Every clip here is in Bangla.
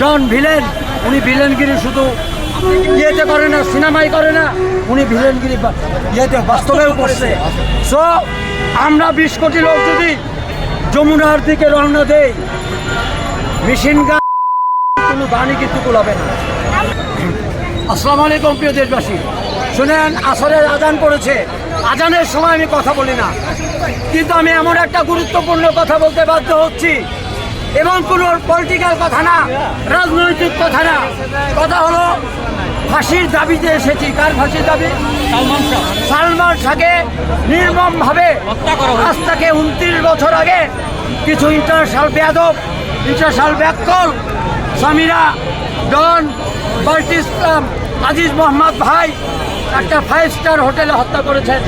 ডন ভিলেন উনি ভিলেনগিরি শুধু ইয়েতে করে না সিনেমাই করে না, উনি ভিলেনগিরি ইয়েতে বাস্তবেও করছে। সো আমরা বিশ কোটি লোক যদি যমুনার দিকে রওনা দেই মেশিন গান কোনো গানই কিন্তু কুলাবে না। আসসালামু আলাইকুম, প্রিয় দেশবাসী। শুনেন, আসরের আজান করেছে আজানের সময় আমি কথা বলি না। কিন্তু আমি এমন একটা গুরুত্বপূর্ণ কথা বলতে বাধ্য হচ্ছি। এবং কোনো পলিটিক্যাল কথা না রাজনৈতিক কথা না। কথা হলো ফাঁসির দাবিতে এসেছি। কার ফাঁসির দাবি? সালমান শাহকে নির্মমভাবে আজ থেকে উনত্রিশ বছর আগে কিছু ইন্টারন্যাশনাল বেয়াদব ইন্টারন্যাশনাল ব্যাকল সামিরা ডন বাল্টি ইসলাম আজিজ মোহাম্মদ ভাই একটা ফাইভ স্টার হোটেলে হত্যা করেছেন।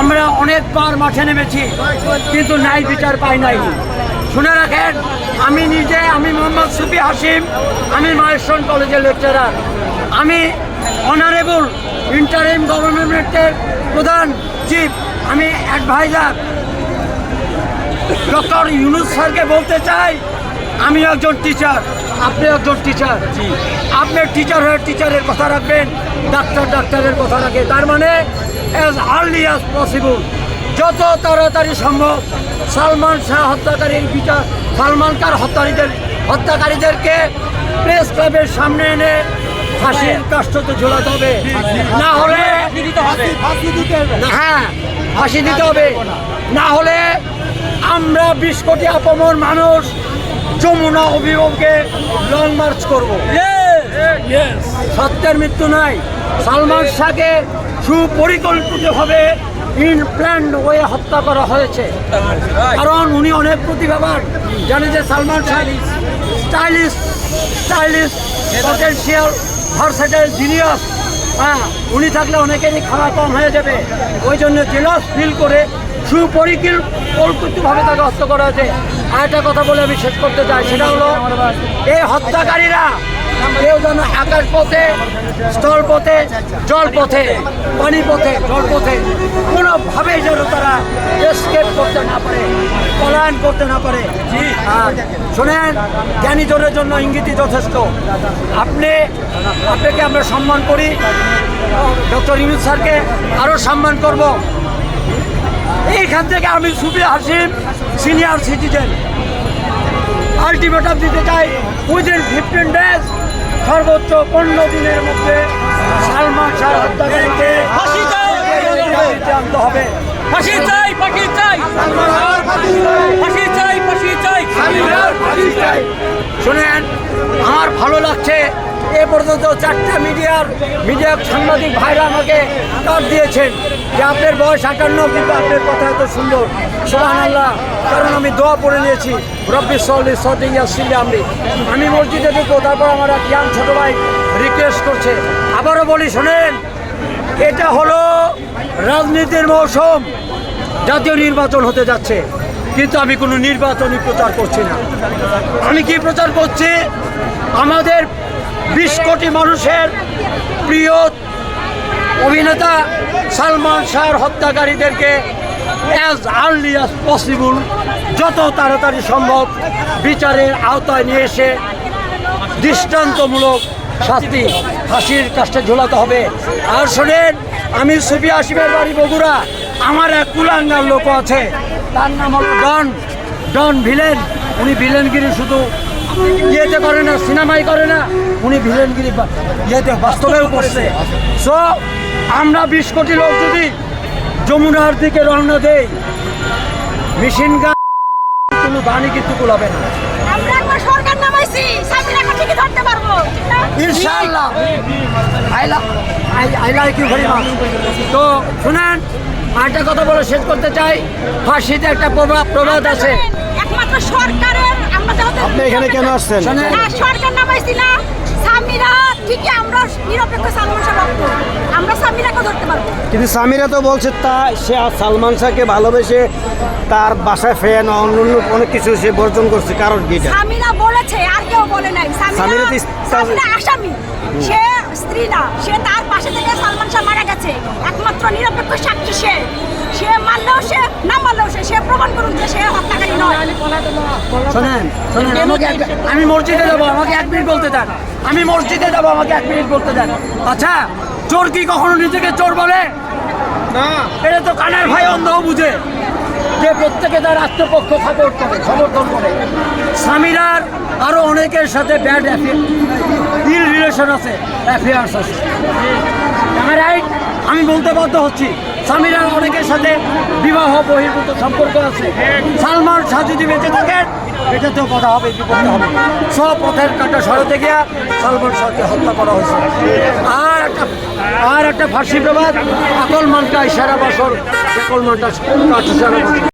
আমরা অনেকবার মাঠে নেমেছি কিন্তু নাই বিচার পাই নাই। শুনে রাখেন আমি নিজে আমি মোহাম্মদ সুফি হাসিম আমি মাইলস্টোন কলেজের লেকচারার। আমি অনারেবল ইন্টারিম গভর্নমেন্টের প্রধান চিফ আমি অ্যাডভাইজার ডক্টর ইউনুস স্যারকে বলতে চাই আমি একজন টিচার আপনি একজন টিচার জি। আপনি টিচার হয়ে টিচারের কথা রাখবেন ডাক্তার ডাক্তারের কথা রাখে। তার মানে অ্যাজ আর্লি অ্যাজ পসিবল যত তাড়াতাড়ি সম্ভব সালমান শাহ হত্যাকারীর বিচার সালমান খান হত্যাকারীদের হত্যাকারীদেরকে প্রেস ক্লাবের সামনে এনে ফাঁসির কাষ্ঠতে ঝোলাতে হবে। না হলে হ্যাঁ ফাঁসি দিতে হবে। না হলে আমরা বিশ কোটি আপমর মানুষ যমুনা অভিভাবকে লং মার্চ করব। সত্যের মৃত্যু নাই। সালমান শাহকে সুপরিকল্পিতভাবে ইন প্ল্যান ওয়ে হত্যা করা হয়েছে। কারণ উনি অনেক প্রতিভাবান। জানে যে Salman Shah stylish stylish potential versatile genius হ্যাঁ উনি থাকলে অনেকেরই খাওয়া কম হয়ে যাবে। ওই জন্য জেলাস ফিল করে সুপরিকল্পিতভাবে তাকে হত্যা করা হয়েছে। আর একটা কথা বলে আমি শেষ করতে চাই, সেটা হলো এই হত্যাকারীরা কেউ যেন আকাশ পথে স্থল পথে জল পথে পানি পথে জল পথে কোনোভাবেই যেন তারা এসকেপ করতে না পারে পলায়ন করতে না পারে। আর শোনেন জ্ঞানী জনের জন্য ইঙ্গিতই যথেষ্ট। আপনি আপনাকে আমরা সম্মান করি। ডক্টর ইউনুস স্যারকে আরও সম্মান করব। এইখান থেকে আমি Sufi Hashim senior citizen. Ultimatum দিতে চাই। উইদিন ফিফটিন ডেজ সর্বোচ্চ পনেরো দিনের মধ্যে সালমান শাহ হত্যাকারীকে আনতে হবে। ফাঁসি চাই ফাঁসি চাই! ফাঁসি চাই। ফাঁসি চাই শুনেন আমার ভালো লাগছে এ পর্যন্ত চারটা মিডিয়ার মিডিয়ার সাংবাদিক ভাইরা আমাকে তার দিয়েছেন যে আপনার বয়স আটান্ন কিন্তু আপনার কথা এত সুন্দর। সোহান আল্লাহ দোয়া পড়ে নিয়েছি। রব্বি সল্লি সদিয়া সিলে আমি আমি মসজিদে ঢুকবো, তারপর আমার এক ইয়াং ছোট ভাই রিকোয়েস্ট করছে। আবারও বলি, শোনেন, এটা হলো রাজনীতির মৌসুম। জাতীয় নির্বাচন হতে যাচ্ছে, কিন্তু আমি কোনো নির্বাচনী প্রচার করছি না। আমি কি প্রচার করছি? আমাদের বিশ কোটি মানুষের প্রিয় অভিনেতা সালমান শাহর হত্যাকারীদেরকে অ্যাজ আর্লি অ্যাজ পসিবল যত তাড়াতাড়ি সম্ভব বিচারের আওতায় নিয়ে এসে দৃষ্টান্তমূলক শাস্তি ফাঁসির কাছে ঝোলাতে হবে। আর শোনেন, আমি সুফি আসিমের বাড়ি বগুড়া, আমার এক কুলাঙ্গার লোক আছে, তার নাম হলো ডন ডন ভিলেন। উনি ভিলেনগিরি শুধু ইয়েতে করে না, সিনেমাই করে না, উনি ভিলেনগিরি ইয়েতে বাস্তবেও করছে। সো আমরা বিশ কোটি লোক যদি যমুনার দিকে রওনা দেই। মেশিন গান কোনো গানই কিন্তু কুলাবে না। আমরা একবার সরকার নামাইছি সামনে এখন ঠিকই ধরতে পারব। ইনশাআল্লাহ। I I like you very much. তো শুনেন আরেকটা কথা বলে শেষ করতে চাই। ফাঁসিতে একটা প্রভাব প্রবাদ আছে। একমাত্র সরকারের আমরা আপনি এখানে কেন আসছেন? সরকার নামাইছি না। সামিরা ঠিকই আমরা নিরপেক্ষ সালমান আমরা সামিরাকে ধরতে পারব। কিন্তু সামিরা তো বলছে তা সে সালমান শাহকে ভালোবেসে তার বাসায় ফ্যান অন্য অন্য অনেক কিছু সে বর্জন করছে কারণ কি এটা? সামিরা বলেছে আর কেউ বলে নাই। আসামি। সে স্ত্রী না সে তার পাশে থেকে সালমান শাহ মারা গেছে। একমাত্র নিরপেক্ষ সাক্ষী সে। সে মারলেও সে না মারলেও সে সে প্রমাণ করুন যে সে হত্যাকারী নয়। শোনেন শোনেন আমাকে আমি মসজিদে যাব আমাকে এক মিনিট বলতে দেন। আমি মসজিদে যাব আমাকে এক মিনিট বলতে দেন। আচ্ছা চোর কি কখনো নিজেকে চোর বলে? না। এটা তো কানের ভাই অন্ধ বুঝে। যে প্রত্যেকে তার রাষ্ট্রপক্ষ সাপোর্ট করে সমর্থন করে। স্বামীরার আরও অনেকের সাথে ব্যাড ইল রিলেশন আছে অ্যাফেয়ার্স আছে। আমার রাইট আমি বলতে বাধ্য হচ্ছি স্বামীরার অনেকের সাথে বিবাহ বহির্ভূত সম্পর্ক আছে। সালমান যদি বেঁচে থাকেন এটাতেও কথা হবে বিপদ হবে? সব পথের কাটা সরাতে গিয়া সালমান শাহকে হত্যা করা হয়েছে। আর একটা আর একটা ফার্সি প্রবাদ আকল মানটা ইশারা বাসর আকল মানটা কাঠ সারা বছর